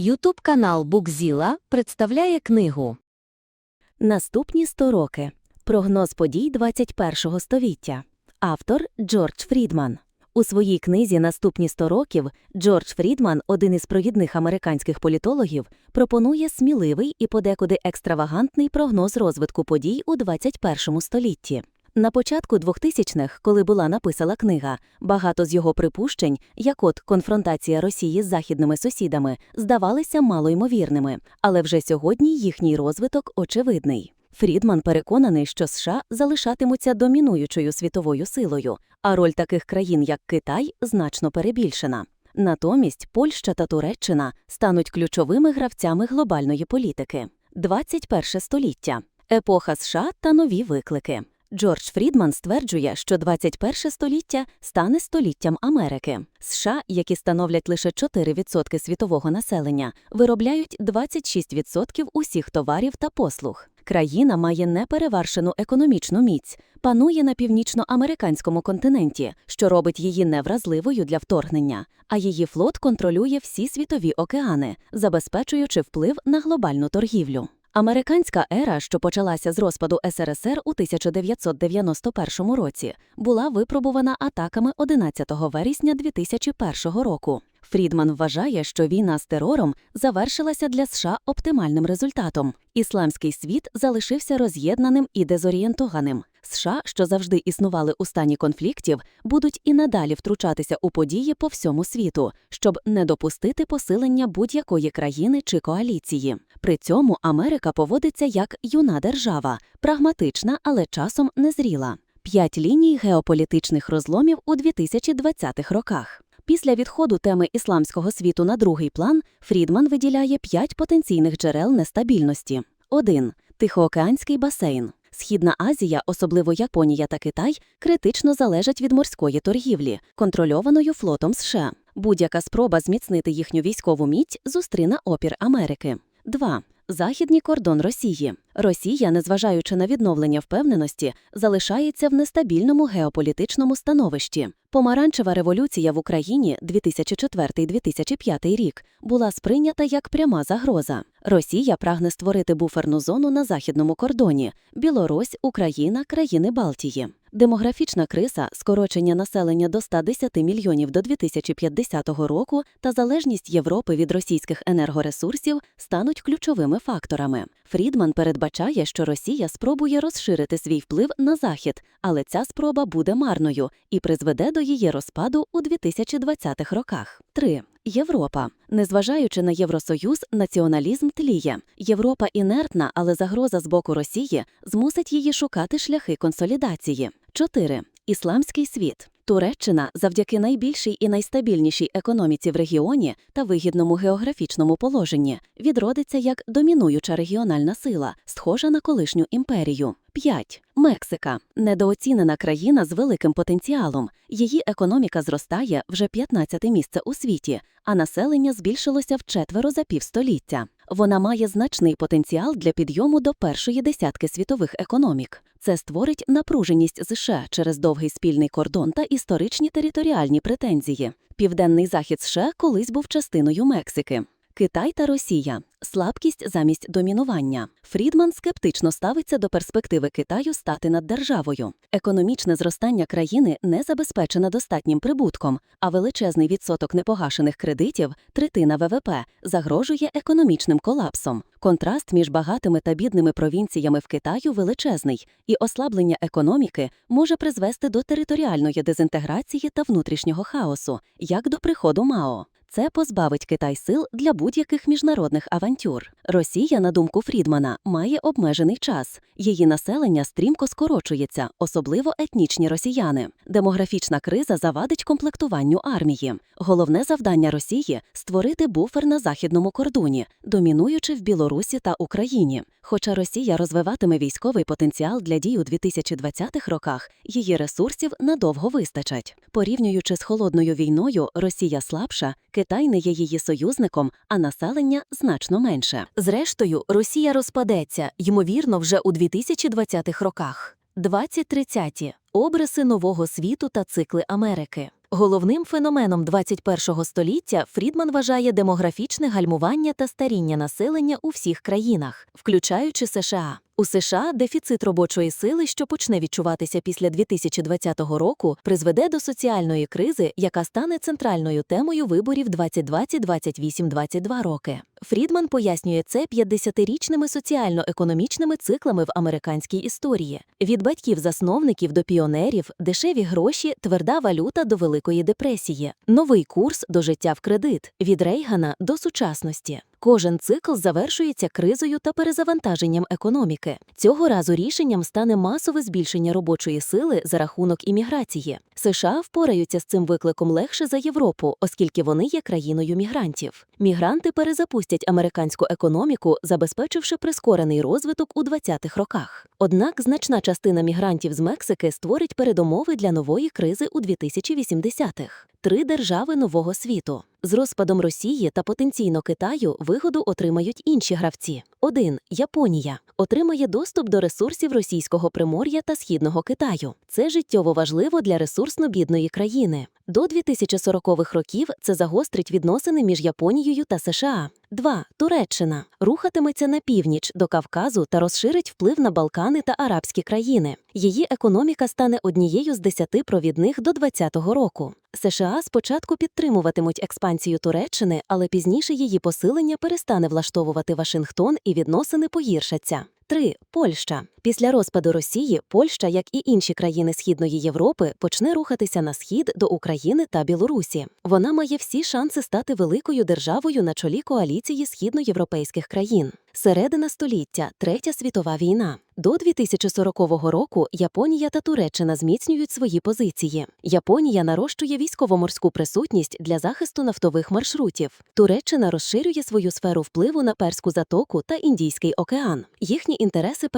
Ютуб канал Букзіла представляє книгу Наступні 100 роки. Прогноз подій 21-го століття. Автор Джордж Фрідман. У своїй книзі Наступні 100 років Джордж Фрідман, один із провідних американських політологів, пропонує сміливий і подекуди екстравагантний прогноз розвитку подій у 21 столітті. На початку 2000-х, коли була написана книга, багато з його припущень, як от конфронтація Росії з західними сусідами, здавалися малоймовірними, але вже сьогодні їхній розвиток очевидний. Фрідман переконаний, що США залишатимуться домінуючою світовою силою, а роль таких країн, як Китай, значно перебільшена. Натомість Польща та Туреччина стануть ключовими гравцями глобальної політики. 21 століття епоха США та нові виклики. Джордж Фрідман стверджує, що 21 століття стане століттям Америки. США, які становлять лише 4% світового населення, виробляють 26% усіх товарів та послуг. Країна має неперевершену економічну міць, панує на північноамериканському континенті, що робить її невразливою для вторгнення, а її флот контролює всі світові океани, забезпечуючи вплив на глобальну торгівлю. Американська ера, що почалася з розпаду СРСР у 1991 році, була випробувана атаками 11 вересня 2001 року. Фрідман вважає, що війна з терором завершилася для США оптимальним результатом. Ісламський світ залишився роз'єднаним і дезорієнтованим. США, що завжди існували у стані конфліктів, будуть і надалі втручатися у події по всьому світу, щоб не допустити посилення будь-якої країни чи коаліції. При цьому Америка поводиться як юна держава, прагматична, але часом незріла. П'ять ліній геополітичних розломів у 2020-х роках. Після відходу теми ісламського світу на другий план Фрідман виділяє п'ять потенційних джерел нестабільності: 1. Тихоокеанський басейн. Східна Азія, особливо Японія та Китай, критично залежать від морської торгівлі, контрольованою флотом США. Будь-яка спроба зміцнити їхню військову міць зустріне опір Америки. 2. Західній кордон Росії. Росія, незважаючи на відновлення впевненості, залишається в нестабільному геополітичному становищі. Помаранчева революція в Україні 2004-2005 рік була сприйнята як пряма загроза. Росія прагне створити буферну зону на західному кордоні: Білорусь, Україна, країни Балтії. Демографічна криза, скорочення населення до 110 мільйонів до 2050 року та залежність Європи від російських енергоресурсів стануть ключовими факторами. Фрідман передбачає, що Росія спробує розширити свій вплив на захід, але ця спроба буде марною і призведе до її розпаду у 2020-х роках. 3. Європа, незважаючи на Євросоюз, націоналізм тліє. Європа інертна, але загроза з боку Росії змусить її шукати шляхи консолідації. 4. Ісламський світ. Туреччина завдяки найбільшій і найстабільнішій економіці в регіоні та вигідному географічному положенні відродиться як домінуюча регіональна сила, схожа на колишню імперію. 5. Мексика недооцінена країна з великим потенціалом. Її економіка зростає вже 15 місце у світі, а населення збільшилося вчетверо за півстоліття. Вона має значний потенціал для підйому до першої десятки світових економік. Це створить напруженість США через довгий спільний кордон та історичні територіальні претензії. Південний захід США колись був частиною Мексики. Китай та Росія слабкість замість домінування. Фрідман скептично ставиться до перспективи Китаю стати над державою. Економічне зростання країни не забезпечене достатнім прибутком, а величезний відсоток непогашених кредитів, третина ВВП, загрожує економічним колапсом. Контраст між багатими та бідними провінціями в Китаю величезний, і ослаблення економіки може призвести до територіальної дезінтеграції та внутрішнього хаосу, як до приходу Мао. Це позбавить Китай сил для будь-яких міжнародних авантюр. Росія, на думку Фрідмана, має обмежений час. Її населення стрімко скорочується, особливо етнічні росіяни. Демографічна криза завадить комплектуванню армії. Головне завдання Росії створити буфер на західному кордоні, домінуючи в Білорусі та Україні. Хоча Росія розвиватиме військовий потенціал для дій у 2020-х роках, її ресурсів надовго вистачать. Порівнюючи з холодною війною, Росія слабша, Китай не є її союзником, а населення значно менше. Зрештою, Росія розпадеться, ймовірно, вже у 2020-х роках. 2030 обриси нового світу та цикли Америки. Головним феноменом 21-го століття Фрідман вважає демографічне гальмування та старіння населення у всіх країнах, включаючи США. У США дефіцит робочої сили, що почне відчуватися після 2020 року, призведе до соціальної кризи, яка стане центральною темою виборів 2020-28-22 роки. Фрідман пояснює це 50-річними соціально-економічними циклами в американській історії: від батьків-засновників до піонерів, дешеві гроші, тверда валюта до Великої депресії, новий курс до життя в кредит, від Рейгана до сучасності. Кожен цикл завершується кризою та перезавантаженням економіки. Цього разу рішенням стане масове збільшення робочої сили за рахунок імміграції. США впораються з цим викликом легше за Європу, оскільки вони є країною мігрантів. Мігранти перезапустять американську економіку, забезпечивши прискорений розвиток у 20-х роках. Однак значна частина мігрантів з Мексики створить передумови для нової кризи у 2080-х. Три держави нового світу. З розпадом Росії та потенційно Китаю вигоду отримають інші гравці. 1. Японія отримає доступ до ресурсів російського примор'я та східного Китаю. Це життєво важливо для ресурсно бідної країни. До 2040-х років це загострить відносини між Японією та США. 2. Туреччина рухатиметься на північ до Кавказу та розширить вплив на Балкани та арабські країни. Її економіка стане однією з десяти провідних до 2020 року. США спочатку підтримуватимуть експансію Туреччини, але пізніше її посилення перестане влаштовувати Вашингтон і відносини погіршаться. 3. Польща. Після розпаду Росії Польща, як і інші країни Східної Європи, почне рухатися на схід до України та Білорусі. Вона має всі шанси стати великою державою на чолі коаліції східноєвропейських країн. Середина століття Третя світова війна. До 2040 року Японія та Туреччина зміцнюють свої позиції. Японія нарощує військово-морську присутність для захисту нафтових маршрутів. Туреччина розширює свою сферу впливу на Перську затоку та Індійський океан. Їхні інтереси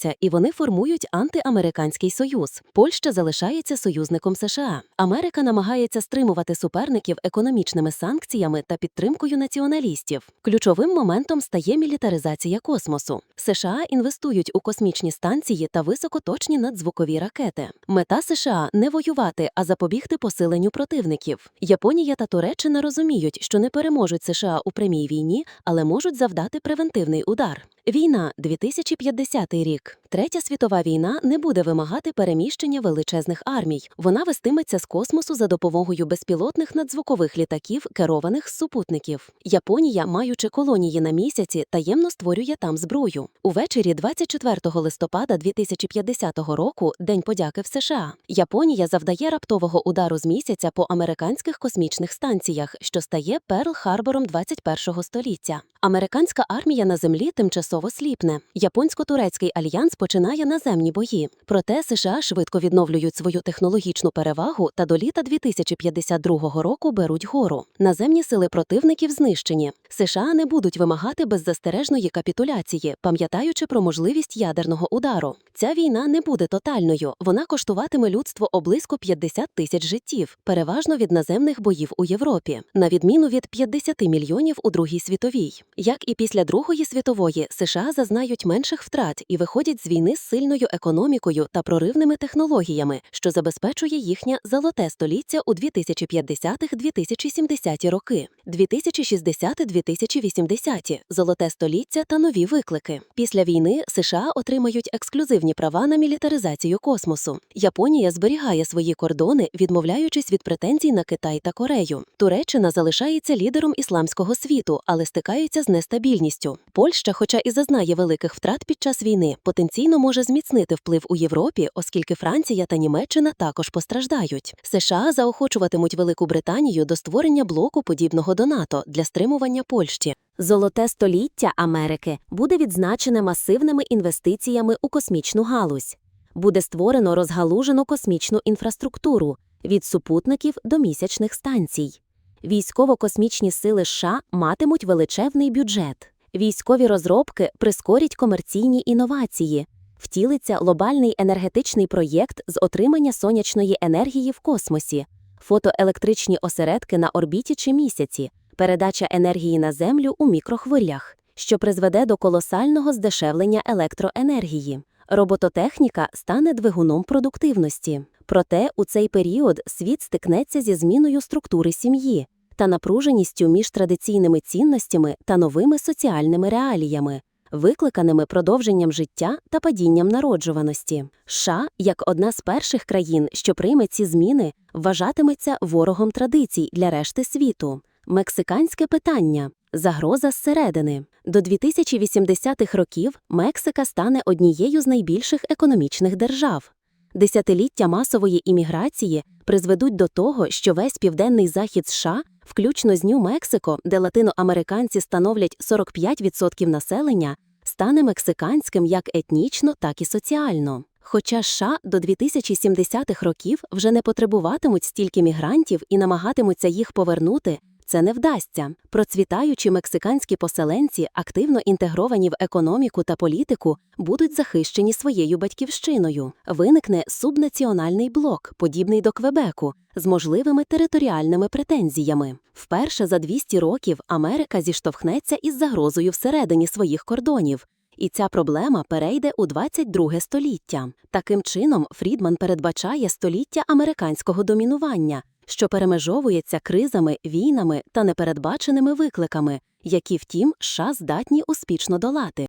перетинаються і вони формують антиамериканський союз. Польща залишається союзником США. Америка намагається стримувати суперників економічними санкціями та підтримкою націоналістів. Ключовим моментом стає мілітаризація космосу. США інвестують у космічні станції та високоточні надзвукові ракети. Мета США не воювати, а запобігти посиленню противників. Японія та Туреччина розуміють, що не переможуть США у прямій війні, але можуть завдати превентивний удар. Війна 2050 рік. Третя світова війна не буде вимагати переміщення величезних армій. Вона вестиметься з космосу за допомогою безпілотних надзвукових літаків, керованих з супутників. Японія, маючи колонії на місяці, таємно створює там зброю. Увечері 24 листопада 2050 року, День подяки в США. Японія завдає раптового удару з місяця по американських космічних станціях, що стає Перл-Харбором 21 століття. Американська армія на землі тимчасово сліпне. Японсько-турецький альянс починає наземні бої. Проте США швидко відновлюють свою технологічну перевагу та до літа 2052 року беруть гору. Наземні сили противників знищені. США не будуть вимагати беззастережної капітуляції, пам'ятаючи про можливість ядерного удару. Ця війна не буде тотальною. Вона коштуватиме людство облизько 50 тисяч життів, переважно від наземних боїв у Європі, на відміну від 50 мільйонів у Другій світовій. Як і після Другої світової, США зазнають менших втрат і виходять з війни з сильною економікою та проривними технологіями, що забезпечує їхнє золоте століття у 2050-2070 роки, 2060-2080 золоте століття та нові виклики. Після війни США отримають ексклюзивні права на мілітаризацію космосу. Японія зберігає свої кордони, відмовляючись від претензій на Китай та Корею. Туреччина залишається лідером ісламського світу, але стикається з нестабільністю. Польща, хоча зазнає великих втрат під час війни, потенційно може зміцнити вплив у Європі, оскільки Франція та Німеччина також постраждають. США заохочуватимуть Велику Британію до створення блоку подібного до НАТО для стримування Польщі. Золоте століття Америки буде відзначене масивними інвестиціями у космічну галузь. Буде створено розгалужену космічну інфраструктуру від супутників до місячних станцій. Військово-космічні сили США матимуть величезний бюджет. Військові розробки прискорять комерційні інновації, втілиться глобальний енергетичний проєкт з отримання сонячної енергії в космосі, фотоелектричні осередки на орбіті чи місяці, передача енергії на Землю у мікрохвилях, що призведе до колосального здешевлення електроенергії. Робототехніка стане двигуном продуктивності. Проте у цей період світ стикнеться зі зміною структури сім'ї та напруженістю між традиційними цінностями та новими соціальними реаліями, викликаними продовженням життя та падінням народжуваності. США, як одна з перших країн, що прийме ці зміни, вважатиметься ворогом традицій для решти світу. Мексиканське питання загроза зсередини. До 2080-х років Мексика стане однією з найбільших економічних держав. Десятиліття масової імміграції призведуть до того, що весь південний захід США, включно з Нью-Мексико, де латиноамериканці становлять 45% населення, стане мексиканським як етнічно, так і соціально. Хоча США до 2070-х років вже не потребуватимуть стільки мігрантів і намагатимуться їх повернути, це не вдасться. Процвітаючі мексиканські поселенці, активно інтегровані в економіку та політику, будуть захищені своєю батьківщиною. Виникне субнаціональний блок, подібний до Квебеку, з можливими територіальними претензіями. Вперше за 200 років Америка зіштовхнеться із загрозою всередині своїх кордонів. І ця проблема перейде у 22 століття. Таким чином, Фрідман передбачає століття американського домінування, що перемежовується кризами, війнами та непередбаченими викликами, які, втім, США здатні успішно долати.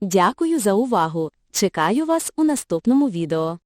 Дякую за увагу. Чекаю вас у наступному відео.